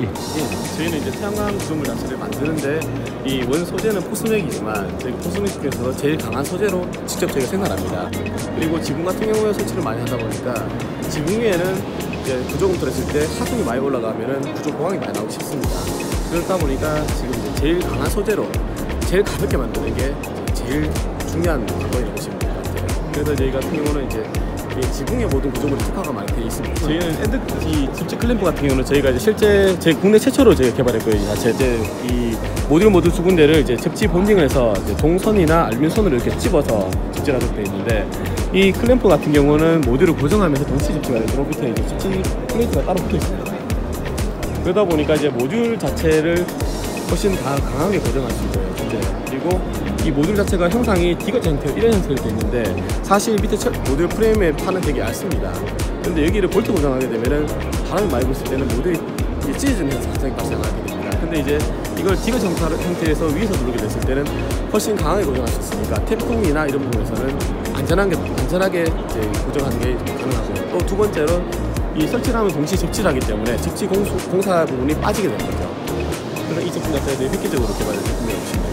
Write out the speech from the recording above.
예, 저희는 이제 태양광 구조물 자체를 만드는데 이 원 소재는 포스맥이지만 저희 포스맥 중에서도 제일 강한 소재로 직접 저희가 생산합니다. 그리고 지붕 같은 경우에 설치를 많이 하다 보니까 지붕 위에는 이제 구조공터를 했을 때 하중이 많이 올라가면은 구조 보강이 많이 나오기 쉽습니다. 그렇다 보니까 지금 이제 제일 강한 소재로 제일 가볍게 만드는 게 제일 중요한 관건이라고 보시면 될것 같아요. 그래서 저희 같은 경우는 이제 이 지붕의 모든 구조물이 특화가 많이 되어 있습니다. 저희는 엔드티 집체 클램프 같은 경우는 저희가 이제 실제 제 국내 최초로 저희가 개발했고요. 이 자체 이제 이 모듈 모듈 두 군데를 이제 접지 본딩을 해서 이제 동선이나 알루미늄 선으로 이렇게 찝어서 접지를 하도록 되어 있는데 이 클램프 같은 경우는 모듈을 고정하면서 동시 접지가 되도록 밑에 이제 접지 플레이트가 따로 붙어 있습니다. 그러다 보니까 이제 모듈 자체를 훨씬 다 강하게 고정할 수 있어요. 근데 그리고 이 모듈 자체가 형상이 디귿자 형태 이런 형태로 되어 있는데 사실 밑에 철- 모듈 프레임의 판은 되게 얇습니다. 근데 여기를 볼트 고정하게 되면은 바람이 많이 불 때는 모듈이 찢어지는 현상이 발생하게 됩니다. 근데 이제 이걸 디귿 형태- 형태에서 위에서 누르게 됐을 때는 훨씬 강하게 고정할 수 있으니까 태풍이나 이런 부분에서는 안전하게 안전하게 이제 고정하는 게 가능하고요. 또 두 번째로 이 설치를 하면 동시에 접지를 하기 때문에 접지 공사 부분이 빠지게 되는 거죠. 그래서 이 제품 자체에 획기적으로 개발된 제품이라고 보